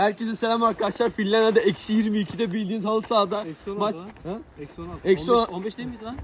Herkese selam arkadaşlar. Finlandiya'da eksi 22'de bildiğiniz halı sahada Eksi 16 maç. lan. Ha? Eksi 16. Eksi 15, on- 15 değil miydi lan?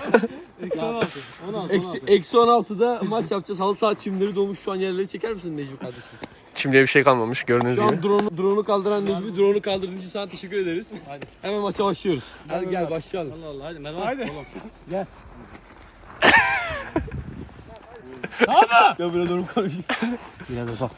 Eksi 16. 16. Eksi, 16. eksi 16'da maç yapacağız. Halı saha çimleri dolmuş. Şu an yerleri çeker misin Necmi kardeşim? Şimdiye bir şey kalmamış gördüğünüz Şu gibi. an drone'u drone'u kaldıran Necmi. Drone'u kaldırdığın için sana teşekkür ederiz. Hadi. Hemen maça başlıyoruz. Hadi gel başlayalım. Allah Allah hadi Mervan. Haydi. Oğlum. Ya böyle doğru konuş. Birader bak.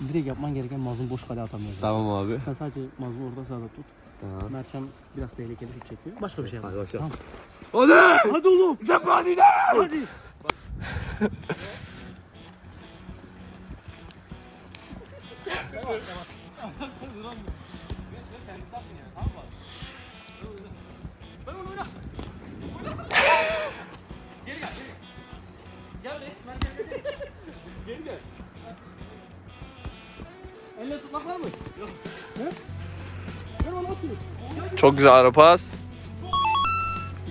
Direkt yapman gereken mazlum boş kale atamıyor. Tamam abi. Sen sadece mazlum orada sağda tut. Tamam. Mertcan biraz tehlikeli şut çekiyor. Başka bir şey yapma. Hadi başlayalım. Hadi! Hadi oğlum. Zepanide! Hadi. Çok güzel ara pas.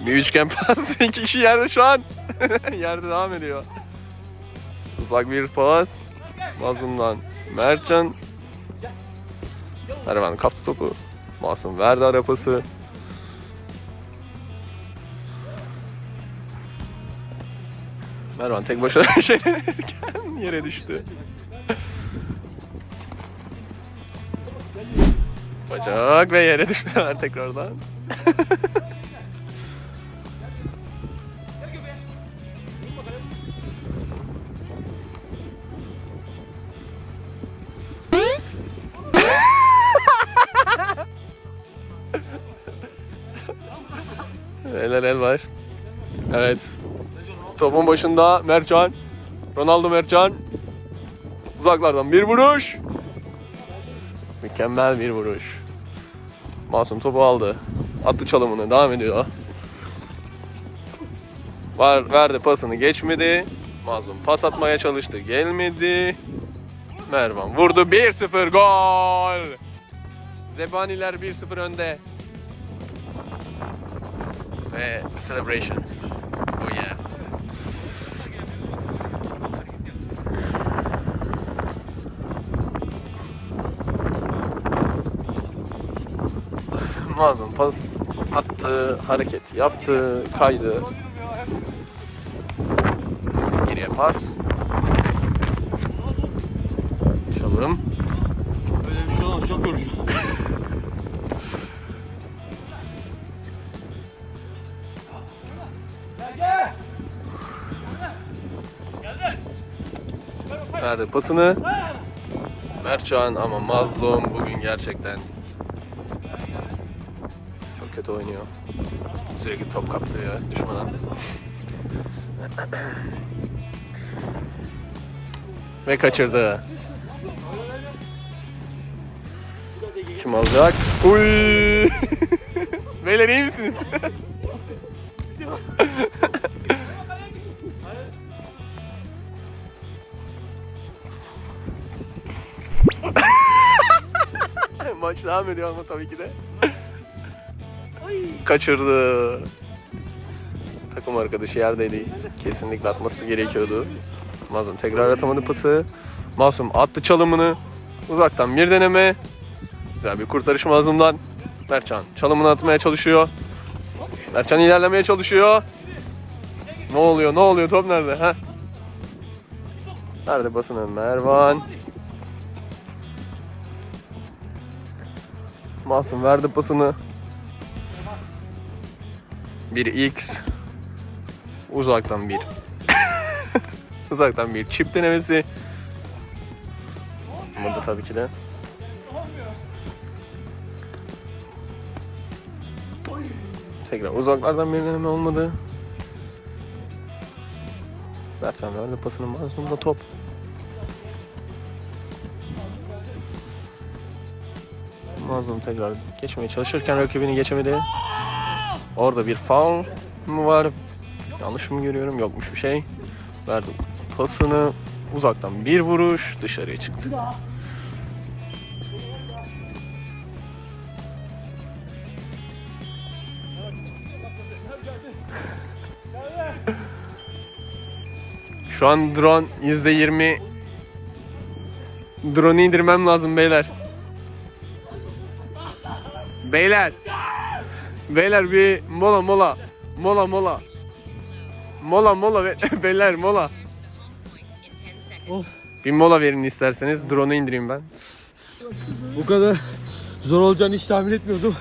Bir üçgen pas. İki kişi yerde şu an. yerde devam ediyor. Uzak bir pas. Mazlum'dan Mertcan. Mervan kaptı topu. Masum verdi ara pası. Mervan tek başına şey yere düştü. Bacak ve yere düşmeler tekrardan. Eller el var. Evet. Topun başında Mercan. Ronaldo Mercan. Uzaklardan bir vuruş. Mükemmel bir vuruş. Masum topu aldı. Attı çalımını devam ediyor. Var, verdi pasını geçmedi. Masum pas atmaya çalıştı gelmedi. Mervan vurdu 1-0 gol. Zebaniler 1-0 önde. Ve celebrations. Oh yeah. Mazlum pas attı, hareket yaptı, kaydı. Geriye pas. Çalım. Böyle bir şey olmaz. Çok yorucu. Verdi pasını. Mertcan ama Mazlum bugün gerçekten kötü oynuyor. Sürekli top kaptırıyor düşmana. Ve kaçırdı. Kim alacak? Uy! Beyler iyi misiniz? Maç devam ediyor ama tabii ki de. Kaçırdı. Takım arkadaşı yerdeydi. Kesinlikle atması gerekiyordu. Mazlum tekrar atamadı pası. Masum attı çalımını. Uzaktan bir deneme. Güzel bir kurtarış Mazlum'dan. Mertcan çalımını atmaya çalışıyor. Mertcan ilerlemeye çalışıyor. Ne oluyor? Ne oluyor? Top nerede? Ha? Nerede basını? Mervan. Masum verdi pasını. Bir X. Uzaktan bir. Uzaktan bir çip denemesi. Burada tabii ki de. Tekrar uzaklardan bir deneme olmadı. Berkan verdi pasını Mazlum'da top. Mazlum tekrar geçmeye çalışırken rakibini geçemedi. Orada bir foul mu var? Yanlış mı görüyorum? Yokmuş bir şey. Verdi pasını. Uzaktan bir vuruş dışarıya çıktı. Şu an drone %20 Drone'u indirmem lazım beyler. Beyler. Beyler bir mola mola. Mola mola. Mola mola be- beyler mola. Of. Bir mola verin isterseniz. Drone'u indireyim ben. Bu kadar zor olacağını hiç tahmin etmiyordum.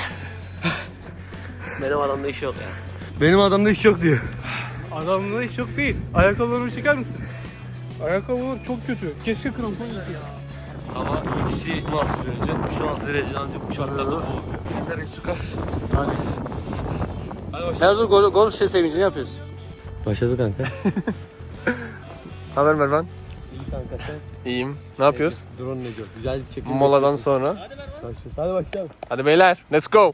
Benim adamda iş yok ya. Benim adamda iş yok diyor. Adamda hiç yok değil. Ayakkabılarımı çeker misin? Ayakkabılar çok kötü. Keşke krampon giysin. Ama eksi 16 derece. Şu 6 derece ancak bu şartlarda bu oluyor. Filmler hep sıkar. Hadi. Hadi dur gol, gol şey sevincini yapıyoruz. Başladı kanka. Haber Mervan. İyi kanka sen. İyiyim. Ne yapıyoruz? Drone ne diyor? Güzel çekim. Moladan sonra. Başlıyoruz. Hadi başlayalım. Hadi beyler, let's go.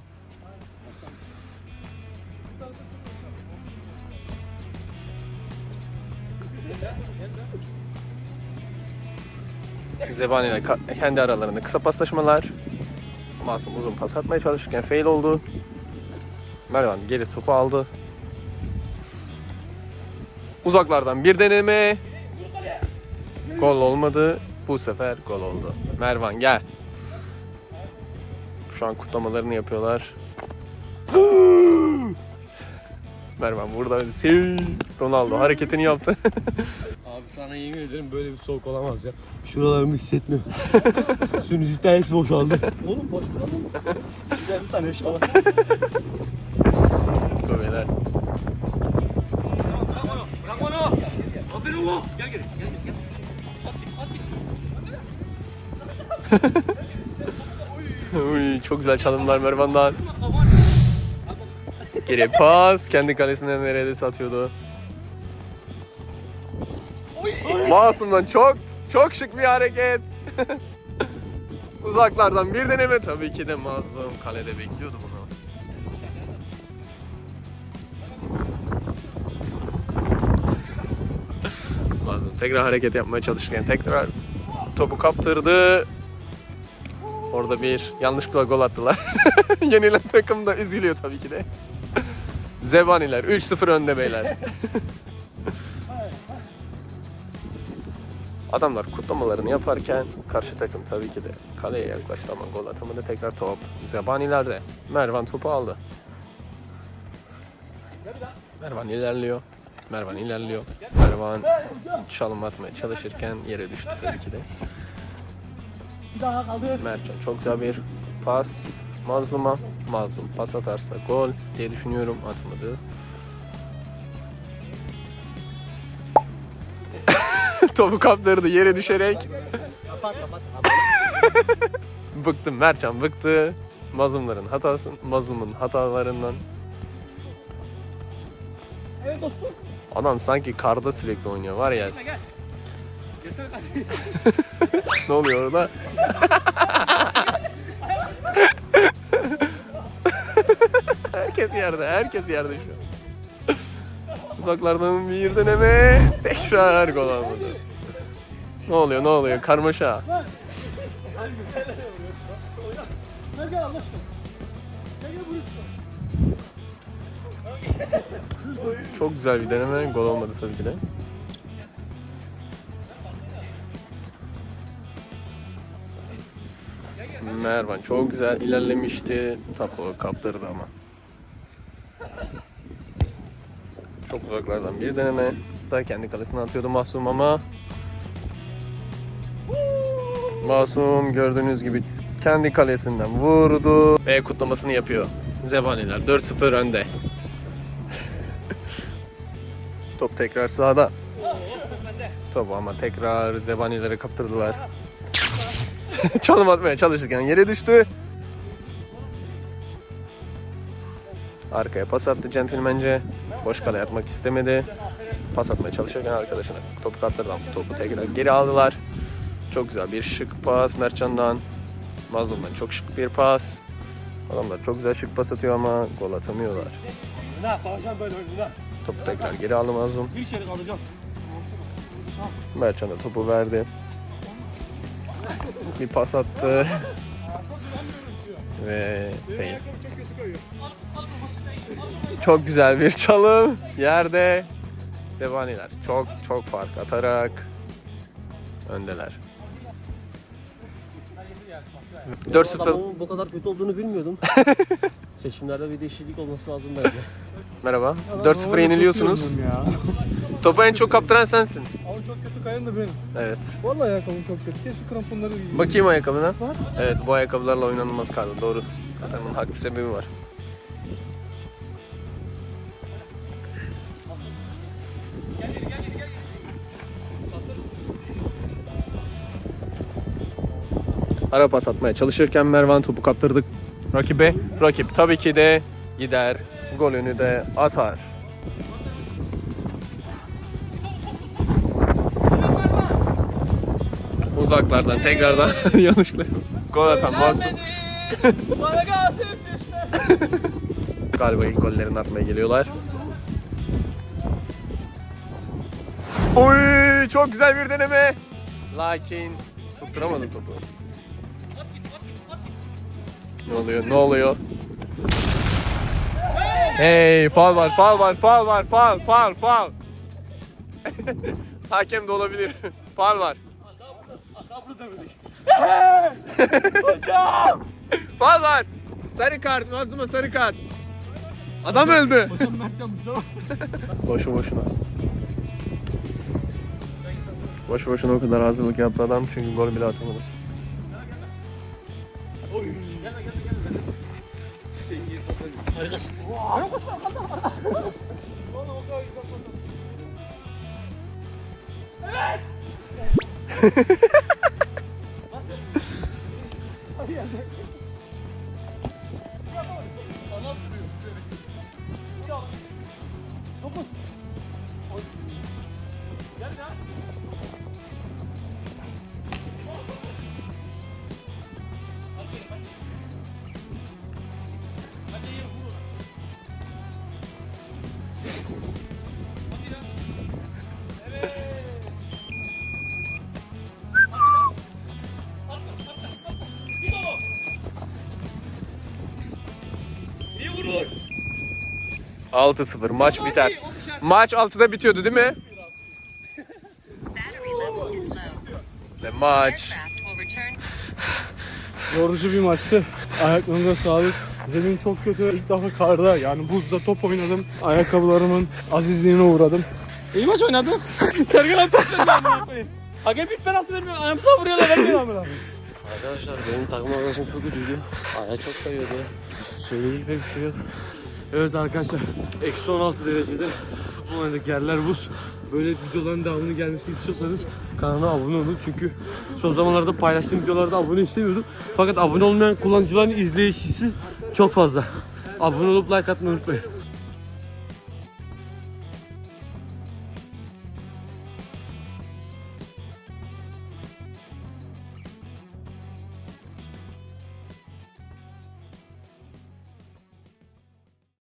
Zebani ile kendi aralarında kısa paslaşmalar. Masum uzun pas atmaya çalışırken fail oldu. Mervan geri topu aldı. Uzaklardan bir deneme. Gol olmadı. Bu sefer gol oldu. Mervan gel. Şu an kutlamalarını yapıyorlar. Mervan burada. Ronaldo hareketini yaptı. Sana yemin ederim böyle bir soğuk olamaz ya. Şuralarımı hissetmiyorum. Sinüzitler hepsi boşaldı. Oğlum boş kalın. Güzel bir tane yaşa var. Let's go beyler. Uy, çok güzel çalımlar Mervan'dan. Geri pas. Kendi kalesine neredeyse atıyordu. Masum'dan çok çok şık bir hareket. Uzaklardan bir deneme tabii ki de Mazlum kalede bekliyordu bunu. Mazlum tekrar hareket yapmaya çalışırken tekrar topu kaptırdı. Orada bir yanlışlıkla gol attılar. Yenilen takım da üzülüyor tabii ki de. Zebaniler 3-0 önde beyler. Adamlar kutlamalarını yaparken karşı takım tabii ki de kaleye yaklaştı ama gol atamadı. Tekrar top Zebanilerde. Mervan topu aldı. Mervan ilerliyor. Mervan ilerliyor. Mervan çalım atmaya çalışırken yere düştü tabii ki de. Mertcan çok güzel bir pas. Mazlum'a. Mazlum pas atarsa gol diye düşünüyorum. Atmadı. Topu kaptırdı yere düşerek. Kapat kapat. Bıktım Mertcan bıktı. Mazlumların hatası, mazlumun hatalarından. Evet dostum. Adam sanki karda sürekli oynuyor var ya. Gel. Ne oluyor orada? herkes yerde, herkes yerde şu an. Uzaklardan bir deneme. Tekrar gol olmadı. Ne oluyor, ne oluyor? Karmaşa. Çok güzel bir deneme. Gol olmadı tabii ki de. Mervan çok güzel ilerlemişti. Topu kaptırdı ama. Çok uzaklardan bir deneme. Da kendi kalesine atıyordu Masum ama Masum gördüğünüz gibi kendi kalesinden vurdu ve kutlamasını yapıyor. Zebaniler 4-0 önde. Top tekrar sahada. Topu ama tekrar Zebanilere kaptırdılar. Çalım atmaya çalışırken yere düştü. Arkaya pas attı centilmence. Boş kaleye atmak istemedi. Pas atmaya çalışırken arkadaşına topu kaptırdı topu tekrar geri aldılar. Çok güzel bir şık pas Mertcan'dan. Mazlum'dan çok şık bir pas. Adamlar çok güzel şık pas atıyor ama gol atamıyorlar. Topu tekrar geri aldı Mazlum. Mertcan da topu verdi. Bir pas attı. Ve fail. Çok güzel bir çalım. Yerde Zebaniler çok çok fark atarak öndeler. 4-0. Adamın bu kadar kötü olduğunu bilmiyordum. Seçimlerde bir değişiklik olması lazım bence. Merhaba. 4-0 yeniliyorsunuz. Topu en çok kaptıran sensin. Ama çok kötü kayan da benim. Evet. Vallahi ayakkabım çok kötü. Keşke kramponları giyseydim. Bakayım ayakkabına. Var. Evet bu ayakkabılarla oynanılmaz karlı. Doğru. Zaten bunun haklı sebebi var. Ara pas atmaya çalışırken Mervan topu kaptırdık rakibe. Rakip tabii ki de gider. Golünü de atar. Uzaklardan tekrardan yanlışlıkla gol atan Masum. Galiba ilk gollerini atmaya geliyorlar. Oy çok güzel bir deneme. Lakin tutturamadı topu. Ne oluyor? Ne oluyor? Hey, faul var, faul var, faul var, faul, faul, faul. Hakem de olabilir. faul var. Faul var. Sarı kart, Mazlum'a sarı kart. Adam öldü. Boşu boşuna. Boş boşuna o kadar hazırlık yaptı adam çünkü gol bile atamadı. Gol. 6-0 maç biter. Maç 6'da bitiyordu değil mi? Ve maç Yorucu bir maçtı. Ayaklarınıza sağlık. Zemin çok kötü. İlk defa karda yani buzda top oynadım. Ayakkabılarımın azizliğine uğradım. İyi maç oynadım. Sergen abi pas verdi amına koyayım. Hakem bir penaltı vermiyor. Ayağımıza vuruyorlar vermiyor amına. Arkadaşlar benim takım arkadaşım çok kötüydü. Ayağı çok kayıyordu. Söyleyecek pek bir şey yok. Evet arkadaşlar, eksi 16 derecede futbol oynadık yerler buz. Böyle videoların devamını gelmesini istiyorsanız kanala abone olun çünkü son zamanlarda paylaştığım videolarda abone istemiyordum. Fakat abone olmayan kullanıcıların izleyicisi çok fazla. Abone olup like atmayı unutmayın.